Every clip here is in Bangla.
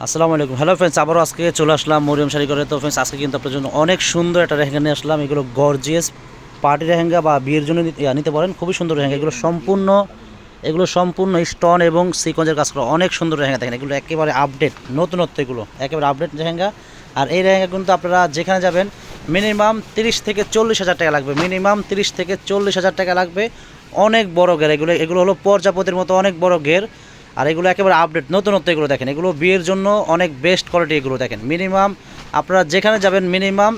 আসসালামু আলাইকুম। হ্যালো ফ্রেন্ডস আবারও আজকে চলে আসলাম মরিয়ম শাড়ি করে তো ফ্রেন্ডস আজকে কিন্তু আপনার জন্য অনেক সুন্দর একটা রেহেঙ্গা নিয়ে আসলাম। এগুলো গর্জিয়াস পার্টি রেহেঙ্গা বা বিয়ের জন্য নিতে- পারেন। খুবই সুন্দর রেহেঙ্গা। এগুলো সম্পূর্ণ এগুলো সম্পূর্ণ স্টন এবং সিকঞ্জের কাজ করা। অনেক সুন্দর রেহেঙ্গা। দেখেন, এগুলো একেবারে আপডেট নতুনত্ব এগুলো। একেবারে আপডেট রেহেঙ্গা। আর এই রেহেঙ্গা কিন্তু আপনারা যেখানে যাবেন মিনিমাম তিরিশ থেকে চল্লিশ হাজার টাকা লাগবে। মিনিমাম তিরিশ থেকে চল্লিশ হাজার টাকা লাগবে। অনেক বড় গের এগুলো এগুলো হলো পর্যাপতির মতো অনেক বড় গের আর এগুলো একেবারে আপডেট নতুনত্ব এগুলো দেখেন। এগুলো বিয়ের জন্য অনেক বেস্ট কোয়ালিটি এগুলো দেখেন। মিনিমাম আপনারা যেখানে যাবেন মিনিমাম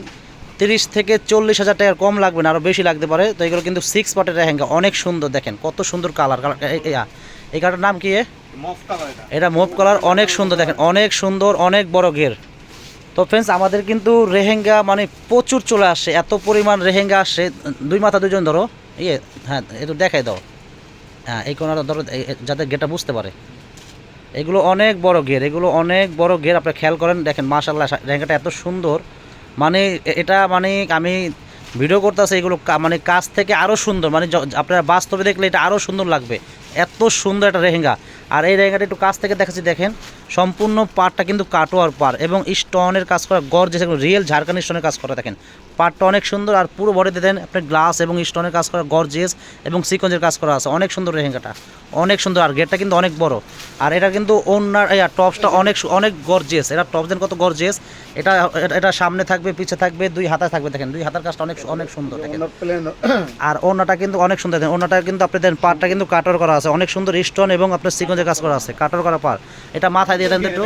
তিরিশ থেকে চল্লিশ হাজার টাকার কম লাগবে না আরও বেশি লাগতে পারে। তো এগুলো কিন্তু সিক্স পার্টের রেহেঙ্গা অনেক সুন্দর দেখেন কত সুন্দর কালার কালার এই কালারটার নাম কি এ? এটা। মুভ কালার অনেক সুন্দর দেখেন অনেক সুন্দর অনেক বড় ঘের। তো ফ্রেন্ডস আমাদের কিন্তু রেহেঙ্গা মানে প্রচুর চলে আসে এত পরিমাণ রেহেঙ্গা আসে। দুই মাথা দুজন ধরো ইয়ে হ্যাঁ একটু দেখাই দাও। হ্যাঁ এই কোনাটা ধরো যাতে গেটা বুঝতে পারে। এগুলো অনেক বড় ঘের, এগুলো অনেক বড় ঘের। আপনি খেয়াল করেন, দেখেন মাশাল্লাহ রেহেঙ্গাটা এত সুন্দর। মানে এটা মানে আমি ভিডিও করতেছে, এগুলো মানে কাজ থেকে আরও সুন্দর। মানে আপনারা বাস্তবে দেখলে এটা আরও সুন্দর লাগবে। এত সুন্দর একটা রেহেঙ্গা। আর এই রেহেঙ্গাটা একটু কাছ থেকে দেখাচ্ছি, দেখেন। সম্পূর্ণ পাটটা কিন্তু কাটোয়ার পার এবং স্টোনের কাজ করা গড় যে রিয়েল ঝাড়খান্ড স্টোনের কাজ করা দেখেন। পাটটা অনেক সুন্দর আর পুরো বডিতে দেন আপনি গ্লাস এবং স্টোনের কাজ করা গর্জেস এবং সিকঞ্জের কাজ করা আছে। অনেক সুন্দর রেহেঙ্গাটা অনেক সুন্দর আর গেটটা কিন্তু অনেক বড়। আর এটা কিন্তু অন্যার টপসটা অনেক অনেক গর্জেস এটা টপস দেন কত গর্জেস এটা এটা- সামনে থাকবে পিছে থাকবে দুই হাতা থাকবে দেখেন। দুই হাতার কাজটা অনেক অনেক সুন্দর দেখেন। আর ওনাটা কিন্তু অনেক সুন্দর দেখেন। ওনাটা কিন্তু আপনি দেন পাটটা কিন্তু কাটার করা আছে। অনেক সুন্দর স্টোন এবং আপনার সিকঞ্জের কাজ করা আছে কাটার করা পার। এটা মাথায় দিয়ে দেন একটু।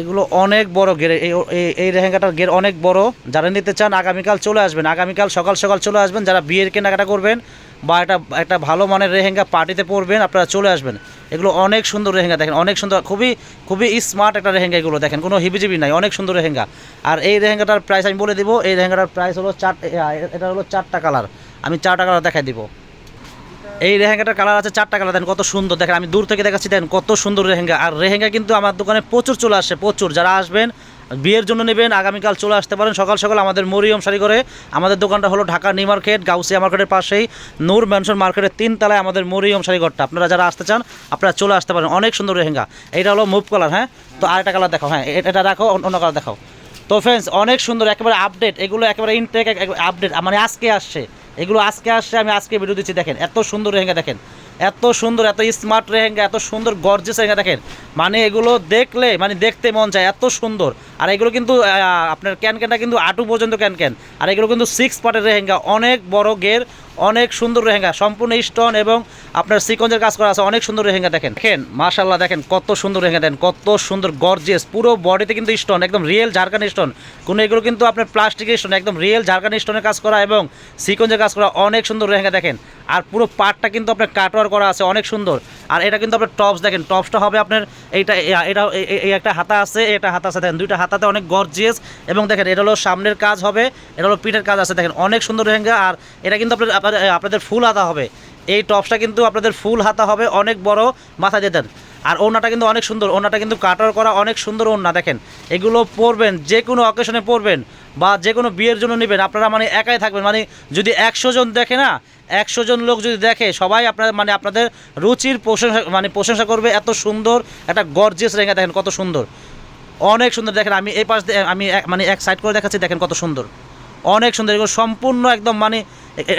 এগুলা। অনেক বড় গের এই রেহেঙ্গাটার গের অনেক বড়। যারা নিতে চান আগামীকাল চলে আসবেন। আগামীকাল সকাল সকাল চলে আসবেন। যারা বিয়ের কেনাকাটা করবেন বা একটা একটা ভালো মানের রেহেঙ্গা পার্টিতে পরবেন আপনারা চলে আসবেন। এগুলো অনেক সুন্দর রেহেঙ্গা দেখেন অনেক সুন্দর খুবই খুবই স্মার্ট একটা রেহেঙ্গা এগুলো দেখেন কোনো হিবিজিবি নাই অনেক সুন্দর রেহেঙ্গা। আর এই রেহেঙ্গাটার প্রাইস আমি বলে দিব এই রেহেঙ্গাটার প্রাইস হলো চার এটা হলো চারটা কালার আমি চারটা কালার দেখাই দিব। এই রেহেঙ্গাটার কালার আছে চারটা কালার দেন কত সুন্দর। দেখেন, আমি দূর থেকে দেখাচ্ছি দেন কত সুন্দর রেহেঙ্গা আর রেহেঙ্গা কিন্তু আমার দোকানে প্রচুর চলে আসে, প্রচুর। যারা আসবেন, বিয়ের জন্য নেবেন, আগামীকাল চলে আসতে পারেন। সকাল সকাল আমাদের মরিয়ম শাড়ি করে আমাদের দোকানটা হলো ঢাকা নিউ মার্কেট, গাউসিয়া মার্কেটের পাশেই, নূর ম্যানশন মার্কেটের তিন তলায় আমাদের মরিয়ম শাড়ি ঘরটা। আপনারা যারা আসতে চান, আপনারা চলে আসতে পারেন। অনেক সুন্দর রেহেঙ্গা এইটা হলো মুভ কালার হ্যাঁ? তো আরেকটা কালার দেখাও হ্যাঁ এটা রাখো অন্য কালার দেখাও। তো ফ্রেন্ডস অনেক সুন্দর, একেবারে আপডেট এগুলো একেবারে ইনটেক আপডেট মানে আজকে আসছে। এগুলো আজকে আসছে, আমি আজকে ভিডিও দিচ্ছি। দেখেন, এত সুন্দর রেহেঙ্গা দেখেন। এত সুন্দর, এত স্মার্ট রেহেঙ্গা এত সুন্দর গর্জেস রেহেঙ্গা দেখেন। মানে এগুলো দেখলে মানে দেখতে মন চায়, এত সুন্দর। আর এগুলো কিন্তু আপনার ক্যান ক্যানটা কিন্তু আটু পর্যন্ত ক্যান ক্যান আর এগুলো কিন্তু সিক্স পার্টের রেহেঙ্গা, অনেক বড় গের, অনেক সুন্দর রেহেঙ্গা, সম্পূর্ণ স্টোন এবং আপনার সিকঞ্জের কাজ করা আছে, অনেক সুন্দর রেহেঙ্গা দেখেন। দেখেন মাশাল্লাহ দেখেন, কত সুন্দর রেহেঙ্গা দেখেন, কত সুন্দর গর্জিয়াস পুরো বডিতে কিন্তু স্টোন একদম রিয়েল ঝাড়খান্ড স্টোন কোনো এগুলো কিন্তু আপনার প্লাস্টিকের স্টোন একদম রিয়েল ঝাড়খান্ড স্টোনের কাজ করা এবং সিকঞ্জের কাজ করা অনেক সুন্দর রেহেঙ্গা দেখেন। আর পুরো পার্টটা কিন্তু আপনার কাটওয়ার করা আছে, অনেক সুন্দর। আর এটা কিন্তু আপনার টপস দেখেন টপসটা হবে আপনার, এইটা এটা একটা হাতা আছে, এটা হাতা আছে, দেখেন, দুইটা হাতাতে অনেক গর্জিয়াস এবং দেখেন, এটা হলো সামনের কাজ হবে, এটা হলো পিঠের কাজ আছে। দেখেন, অনেক সুন্দর রেহেঙ্গা আর এটা কিন্তু আপনার- আপনাদের ফুল হাতা হবে। এই টপসটা কিন্তু আপনাদের ফুল হাতা হবে, অনেক বড় মাথা দিয়ে দেন আর ওনাটা কিন্তু অনেক সুন্দর ওনাটা কিন্তু কাটার করা অনেক সুন্দর ওনা দেখেন। এগুলো পরবেন, যে কোনো অকেশনে পরবেন, বা যে কোনো বিয়ের জন্য নেবেন, আপনারা মানে একাই থাকবেন। মানে যদি একশো জন দেখে না, একশো জন লোক যদি দেখে, সবাই আপনার মানে আপনাদের রুচির প্রশংসা মানে প্রশংসা করবে, এত সুন্দর, একটা গর্জিয়াস রেঙ্গা দেখেন কত সুন্দর। অনেক সুন্দর। দেখেন আমি এই পাশ আমি মানে এক সাইড করে দেখাচ্ছি, দেখেন কত সুন্দর। অনেক সুন্দর, এগুলো সম্পূর্ণ একদম মানে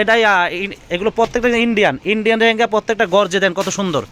এটাই এগুলো প্রত্যেকটা ইন্ডিয়ান ইন্ডিয়ান রেহেঙ্গা প্রত্যেকটা গর্জে দেন কত সুন্দর।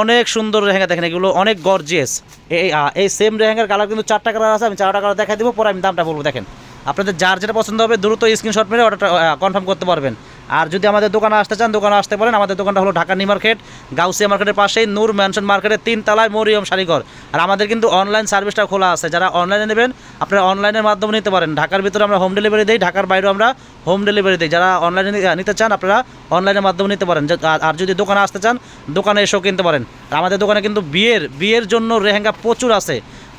অনেক সুন্দর রেহেঙ্গা দেখেন এগুলো অনেক গর্জিয়াস এই এই সেম রেহেঙ্গার কালার কিন্তু চারটা কালার আছে, আমি চারটা কালার দেখাই দেবো, পরে আমি দামটা বলব। দেখেন, আপনাদের যার যেটা পছন্দ হবে, দ্রুত স্ক্রিনশট মেরে অর্ডারটা কনফার্ম করতে পারবেন। আর যদি আমাদের দোকানে আসতে চান, দোকানে আসতে পারেন। আমাদের দোকানটা হলো ঢাকা নিউ মার্কেট, গাউসিয়া মার্কেটের পাশেই, নূর ম্যানশন মার্কেটের তিন তলায় মরিয়ম শাড়িঘর আর আমাদের কিন্তু অনলাইন সার্ভিসটা খোলা আছে। যারা অনলাইনে নেবেন, আপনারা অনলাইনের মাধ্যমে নিতে পারেন। ঢাকার ভিতরে আমরা হোম ডেলিভারি দিই, ঢাকার বাইরেও আমরা হোম ডেলিভারি দিই। যারা অনলাইনে নিতে চান, আপনারা অনলাইনের মাধ্যমে নিতে পারেন। আর যদি দোকানে আসতে চান, দোকানে এসেও কিনতে পারেন। আমাদের দোকানে কিন্তু বিয়ের বিয়ের জন্য রেহেঙ্গা প্রচুর আছে।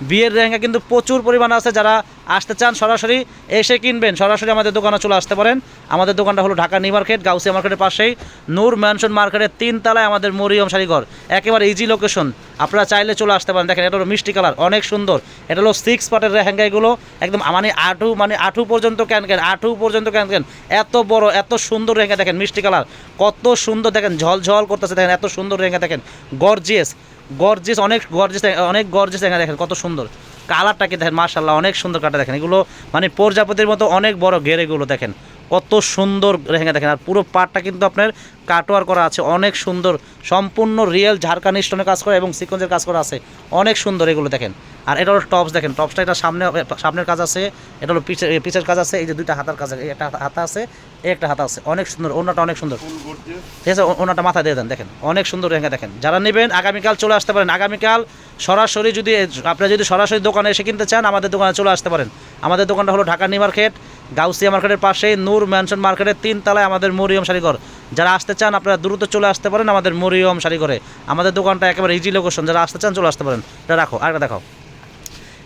বিয়ের রেহেঙ্গা কিন্তু প্রচুর পরিমাণে আছে, যারা আসতে চান সরাসরি এসে কিনবেন। সরাসরি আমাদের দোকানে চলে আসতে পারেন। আমাদের দোকানটা হলো ঢাকা নিউ মার্কেট, গাউসিয়া মার্কেটের পাশেই। নূর ম্যানশন মার্কেটের তিন তলায় আমাদের মরিয়ম শাড়িঘর একেবারে ইজি লোকেশন আপনারা চাইলে চলে আসতে পারেন। দেখেন, এটা হলো মিষ্টি কালার, অনেক সুন্দর। এটা হলো সিক্স পার্টের রেহেঙ্গা এগুলো। একদম মানে আঠু মানে আঠু পর্যন্ত ক্যান ক্যান আঠু পর্যন্ত ক্যান ক্যান এত বড়, এত সুন্দর রেহেঙ্গা দেখেন, মিষ্টি কালার। কত সুন্দর দেখেন, ঝলঝল করতেছে। দেখেন, এত সুন্দর রেহেঙ্গা দেখেন। গর্জিয়াস গর্জিস অনেক গর্জেস অনেক গর্জেস জায়গা দেখেন, কত সুন্দর। কালারটাকে দেখেন? মার্শাল্লাহ অনেক সুন্দর কাটা দেখেন। এগুলো মানে প্রজাপতির মতো অনেক বড় ঘের এগুলো দেখেন। কত সুন্দর লেহেঙ্গা দেখেন। আর পুরো পাটটা কিন্তু আপনার কাটোয়ার করা আছে। অনেক সুন্দর সম্পূর্ণ রিয়েল ঝাড়খানি স্টোনের কাজ করা এবং সিকোয়েন্সের কাজ করা আছে। অনেক সুন্দর এগুলো দেখেন। আর এটা হলো টপস দেখেন। টপসটা এটা সামনে সামনের কাজ আছে। এটা হলো পিছের পিছের কাজ আছে। এই যে দুইটা হাতার কাজ আছে। একটা হাতা আছে এই একটা হাতা আছে। অনেক সুন্দর অন্যটা অনেক সুন্দর। ঠিক আছে ওনাটা মাথা দিয়ে দেন দেখেন। অনেক সুন্দর লেহেঙ্গা দেখেন। যারা নেবেন আগামীকাল চলে আসতে পারেন। আগামীকাল সরাসরি যদি আপনারা যদি সরাসরি দোকানে এসে কিনতে চান আমাদের দোকানে চলে আসতে পারেন। আমাদের দোকানটা হলো ঢাকা নিউ মার্কেট। গাউসিয়া মার্কেটের পাশেই নূর ম্যানশন মার্কেটের তিন তলায় আমাদের মরিয়ম শাড়িঘর যারা আসতে চান, আপনারা দ্রুত চলে আসতে পারেন আমাদের মরিয়ম শাড়িঘরে আমাদের দোকানটা একেবারে ইজি লোকেশন যারা আসতে চান চলে আসতে পারেন। এটা রাখো, আরেকটা দেখাও।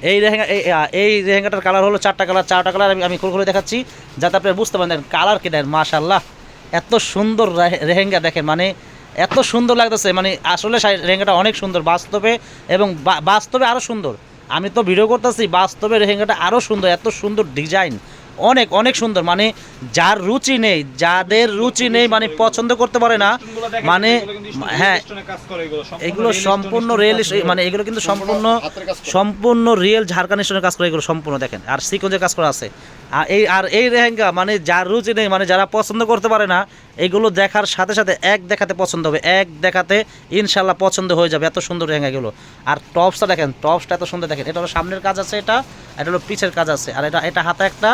এই রেহেঙ্গা এই এই লেহেঙ্গাটার কালার হলো চারটা কালার চারটা কালার আমি আমি খুলে দেখাচ্ছি, যাতে আপনারা বুঝতে পারেন দেখেন কালার কি দেখেন মাশাল্লাহ এত সুন্দর রে- লেহেঙ্গা দেখেন মানে এত সুন্দর লাগতেছে মানে আসলে লেহেঙ্গাটা অনেক সুন্দর, বাস্তবে এবং বাস্তবে আরও সুন্দর। আমি তো ভিডিও করতেছি, বাস্তবে রেহেঙ্গাটা আরও সুন্দর, এত সুন্দর ডিজাইন অনেক অনেক সুন্দর। মানে যার রুচি নেই যাদের রুচি নেই মানে পছন্দ করতে পারে না মানে হ্যাঁ এগুলো। সম্পূর্ণ রিয়েল মানে এগুলো কিন্তু সম্পূর্ণ। সম্পূর্ণ রিয়েল ঝাড়খানি স্টোনের কাজ করে এগুলো সম্পূর্ণ দেখেন। আর সিকোয়েন্সের কাজ করা আছে। আর এই আর এই লেহেঙ্গা মানে যার রুচি নেই মানে যারা পছন্দ করতে পারে না এগুলো দেখার সাথে সাথে এক দেখাতে পছন্দ হবে। এক দেখাতে ইনশাল্লাহ পছন্দ হয়ে যাবে এত সুন্দর লেহেঙ্গা এগুলো আর টপসটা দেখেন টপসটা এত সুন্দর দেখেন। এটা হলো সামনের কাজ আছে এটা এটা হলো পিছের কাজ আছে। আর এটা এটা হাতে একটা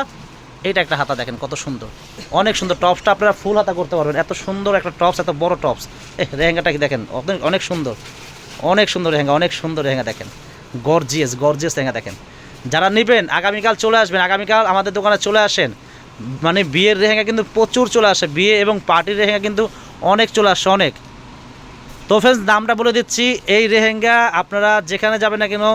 এইটা একটা হাতা দেখেন, কত সুন্দর। অনেক সুন্দর টপসটা আপনারা ফুল হাতা করতে পারবেন। এত সুন্দর একটা টপস এত বড় টপস এই লেহেঙ্গাটা কি দেখেন? অনেক অনেক সুন্দর। অনেক সুন্দর রেহেঙ্গা অনেক সুন্দর লেহেঙ্গা দেখেন। গর্জিয়াস গর্জিয়াস লেহেঙ্গা দেখেন। যারা নেবেন, আগামীকাল চলে আসবেন, আগামীকাল আমাদের দোকানে চলে আসেন। মানে বিয়ের রেহেঙ্গা কিন্তু প্রচুর চলে আসে। বিয়ে এবং পার্টির রেহেঙ্গা কিন্তু অনেক চলে আসে, অনেক। তো ফ্রেন্ডস দামটা বলে দিচ্ছি। এই রেহেঙ্গা আপনারা যেখানে যাবেন না কেন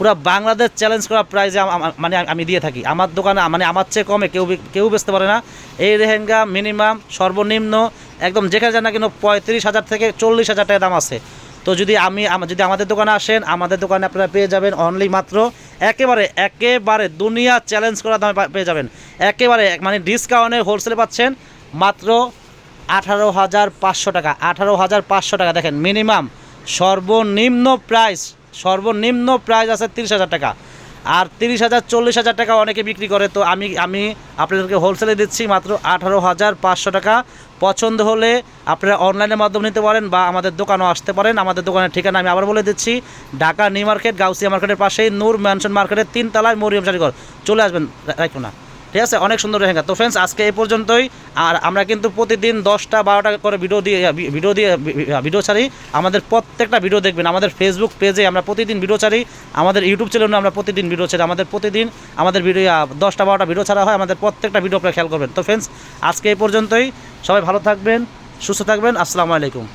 পুরো বাংলাদেশ চ্যালেঞ্জ করা প্রাইজে মানে আমি দিয়ে থাকি। আমার দোকানে মানে আমার চেয়ে কমে কেউ কেউ বেচতে পারে না। এই রেহেঙ্গা মিনিমাম সর্বনিম্ন একদম যেখানে যান না কেন পঁয়ত্রিশ হাজার থেকে চল্লিশ হাজার টাকা দাম আছে। তো যদি আমি যদি আমাদের দোকানে আসেন, আমাদের দোকানে আপনারা পেয়ে যাবেন অনলি মাত্র একেবারে একেবারে দুনিয়া চ্যালেঞ্জ করা দামে পেয়ে যাবেন। একেবারে মানে ডিসকাউন্টে হোলসেলে পাচ্ছেন মাত্র আঠারো হাজার পাঁচশো টাকা। আঠারো হাজার পাঁচশো টাকা, দেখেন মিনিমাম সর্বনিম্ন প্রাইস সর্বনিম্ন প্রাইস আছে তিরিশ হাজার টাকা। আর তিরিশ হাজার, চল্লিশ হাজার টাকা অনেকে বিক্রি করে। তো আমি আমি আপনাদেরকে হোলসেলে দিচ্ছি মাত্র আঠারো হাজার পাঁচশো টাকা। পছন্দ হলে আপনারা অনলাইনের মাধ্যমে নিতে পারেন বা আমাদের দোকানও আসতে পারেন। আমাদের দোকানের ঠিকানা আমি আবার বলে দিচ্ছি। ঢাকা নিউ মার্কেট, গাউসিয়া মার্কেটের পাশেই নূর ম্যানশন মার্কেটের তিন তলায় মরিয়ম শাড়িঘর চলে আসবেন রাখো না। ঠিক আছে? অনেক সুন্দর লেহেঙ্গা। তো ফ্রেন্ডস আজকে এই পর্যন্তই। আর আমরা কিন্তু প্রতিদিন দশটা, বারোটা করে ভিডিও দিয়ে ভিডিও দিয়ে ভিডিও ছাড়ি। আমাদের প্রত্যেকটা ভিডিও দেখবেন। আমাদের ফেসবুক পেজে আমরা প্রতিদিন ভিডিও ছাড়ি। আমাদের ইউটিউব চ্যানেলে আমরা প্রতিদিন ভিডিও ছাড়ি। আমাদের প্রতিদিন, আমাদের ভিডিও দশটা, বারোটা ভিডিও ছাড়া হয়। আমাদের প্রত্যেকটা ভিডিও আপনারা খেয়াল করবেন। তো ফ্রেন্ডস আজকে এই পর্যন্তই। সবাই ভালো থাকবেন, সুস্থ থাকবেন। আসসালামু আলাইকুম।